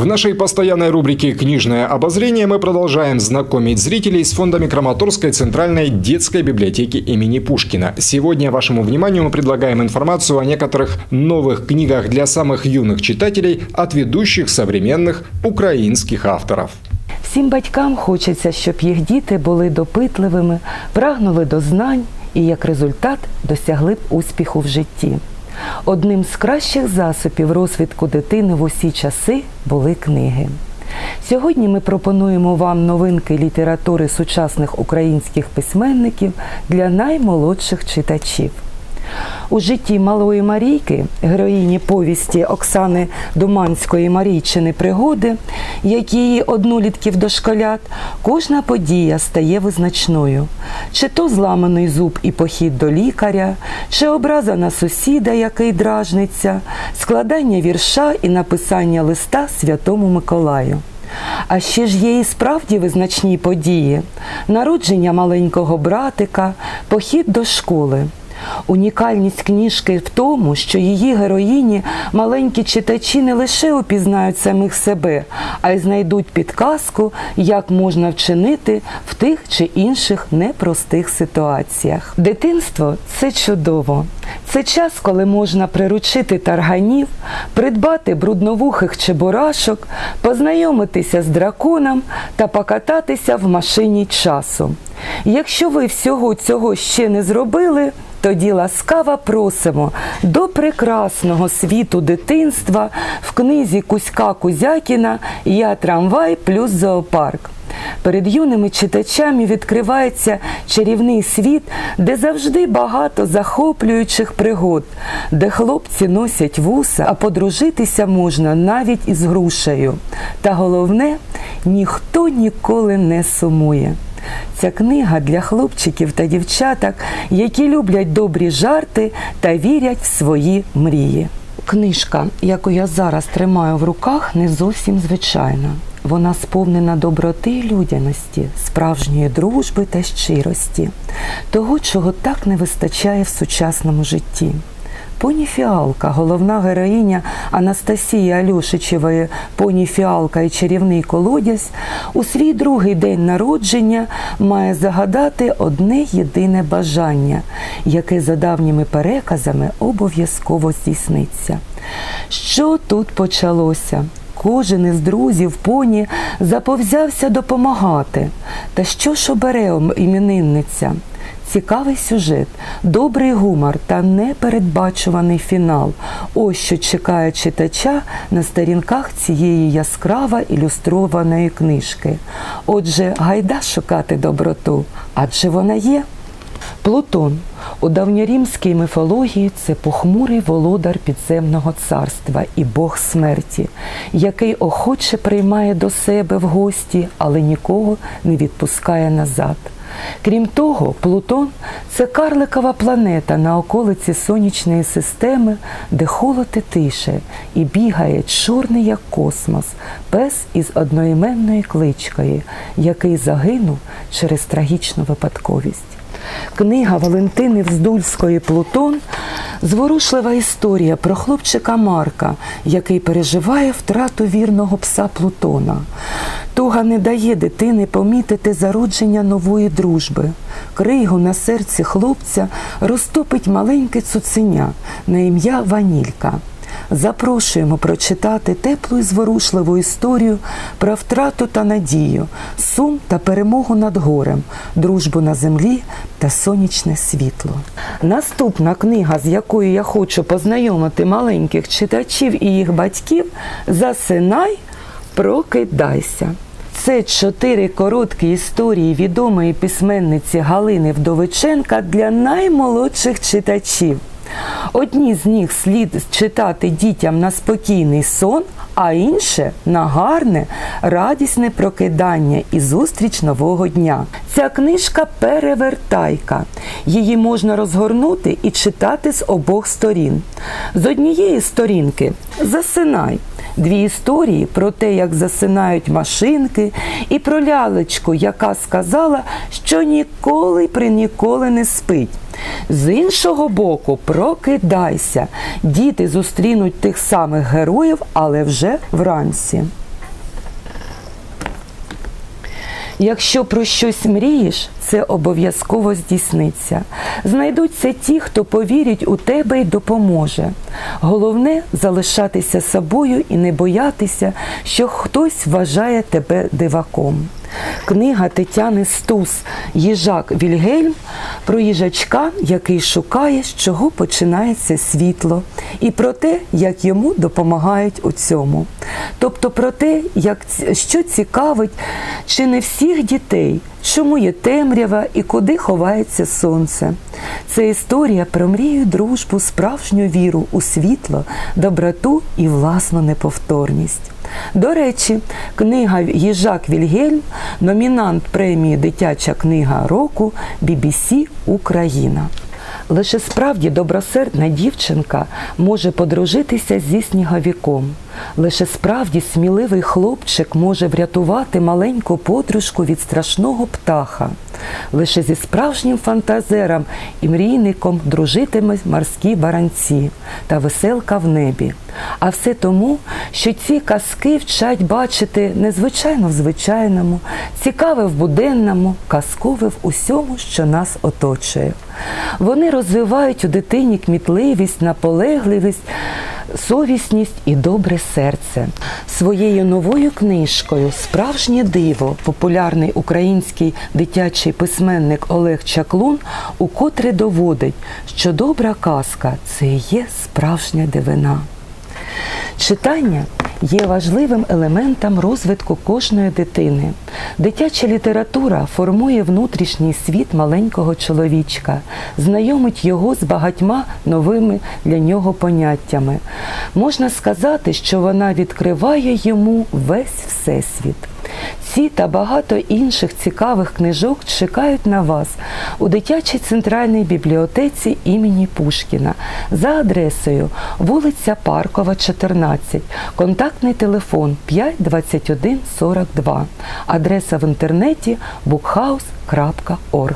В нашей постоянной рубрике «Книжное обозрение» мы продолжаем знакомить зрителей с фондами Краматорской центральной детской библиотеки имени Пушкина. Сегодня вашему вниманию мы предлагаем информацию о некоторых новых книгах для самых юных читателей от ведущих современных украинских авторов. Всім батькам хочеться, щоб їх діти були допитливими, прагнули до знань і як результат досягли б успіху в житті. Одним з кращих засобів розвитку дитини в усі часи були книги. Сьогодні ми пропонуємо вам новинки літератури сучасних українських письменників для наймолодших читачів. У житті малої Марійки, героїні повісті Оксани Думанської Марійчини пригоди, як її однолітків дошколят, кожна подія стає визначною. Чи то зламаний зуб і похід до лікаря, чи образа на сусіда, який дражниться, складання вірша і написання листа Святому Миколаю. А ще ж є і справді визначні події: народження маленького братика, похід до школи. Унікальність книжки в тому, що її героїні маленькі читачі не лише упізнають самих себе, а й знайдуть підказку, як можна вчинити в тих чи інших непростих ситуаціях. Дитинство це чудово. Це час, коли можна приручити тарганів, придбати брудновухих чебурашок, познайомитися з драконом та покататися в машині часу. Якщо ви всього цього ще не зробили, тоді ласкаво просимо до прекрасного світу дитинства в книзі Кузька Кузякіна Я трамвай плюс зоопарк. Перед юними читачами відкривається чарівний світ, де завжди багато захоплюючих пригод, де хлопці носять вуса, а подружитися можна навіть із грушею. Та головне, ніхто ніколи не сумує. Ця книга для хлопчиків та дівчаток, які люблять добрі жарти та вірять в свої мрії. Книжка, яку я зараз тримаю в руках, не зовсім звичайна. Вона сповнена доброти і людяності, справжньої дружби та щирості, того, чого так не вистачає в сучасному житті. Поні Фіалка, головна героїня Анастасії Альошичевої Поні Фіалка і чарівний колодязь, у свій другий день народження має загадати одне єдине бажання, яке за давніми переказами обов'язково здійсниться. Що тут почалося? Кожен із друзів поні заповзявся допомагати. Та що ж обере іменинниця? Цікавий сюжет, добрий гумор та непередбачуваний фінал. Ось що чекає читача на сторінках цієї яскраво ілюстрованої книжки. Отже, гайда шукати доброту, адже вона є. Плутон у давньорімській міфології це похмурий володар підземного царства і Бог смерті, який охоче приймає до себе в гості, але нікого не відпускає назад. Крім того, Плутон це карликова планета на околиці сонячної системи, де холод і тише, і бігає чорний як космос, пес із одноіменною кличкою, який загинув через трагічну випадковість. Книга Валентини Вздульської Плутон зворушлива історія про хлопчика Марка, який переживає втрату вірного пса Плутона. Туга не дає дитини помітити зародження нової дружби. Кригу на серці хлопця розтопить маленьке цуценя на ім'я Ванілька. Запрошуємо прочитати теплу і зворушливу історію про втрату та надію, сум та перемогу над горем, дружбу на землі та сонячне світло. Наступна книга, з якою я хочу познайомити маленьких читачів і їх батьків Засинай, прокидайся. Це чотири короткі історії відомої письменниці Галини Вдовиченка для наймолодших читачів. Одні з них слід читати дітям на спокійний сон, а інше на гарне, радісне прокидання і зустріч нового дня. Ця книжка перевертайка. Її можна розгорнути і читати з обох сторін. З однієї сторінки засинай. Дві історії про те, як засинають машинки, і про лялечку, яка сказала, що ніколи при ніколи не спить. З іншого боку, прокидайся. Діти зустрінуть тих самих героїв, але вже вранці. Якщо про щось мрієш, це обов'язково здійсниться. Знайдуться ті, хто повірить у тебе і допоможе. Головне залишатися собою і не боятися, що хтось вважає тебе диваком. Книга Тетяни Стус Їжак Вільгельм про їжачка, який шукає, з чого починається світло, і про те, як йому допомагають у цьому. Тобто про те, як, що цікавить чи не всіх дітей, чому є темрява і куди ховається сонце. Це історія про мрію, дружбу, справжню віру у світло, доброту і власну неповторність. До речі, книга Їжак Вільгельм, номінант премії Дитяча книга року BBC Україна. Лише справді добросердна дівчинка може подружитися зі сніговіком. Лише справді сміливий хлопчик може врятувати маленьку подружку від страшного птаха. Лише зі справжнім фантазером і мрійником дружитимуть морські баранці та веселка в небі. А все тому, що ці казки вчать бачити незвичайно в звичайному, цікаве в буденному, казкове в усьому, що нас оточує. Вони розвивають у дитині кмітливість, наполегливість, совісність і добре серце. Своєю новою книжкою Справжнє диво популярний український дитячий письменник Олег Чаклун укотре доводить, що добра казка це є справжня дивина. Читання є важливим елементом розвитку кожної дитини. Дитяча література формує внутрішній світ маленького чоловічка, знайомить його з багатьма новими для нього поняттями. Можна сказати, що вона відкриває йому весь всесвіт. Ці та багато інших цікавих книжок чекають на вас у дитячій центральній бібліотеці імені Пушкіна. За адресою вулиця Паркова, 14, контактний телефон 5 21 42, адреса в інтернеті bookhouse.org.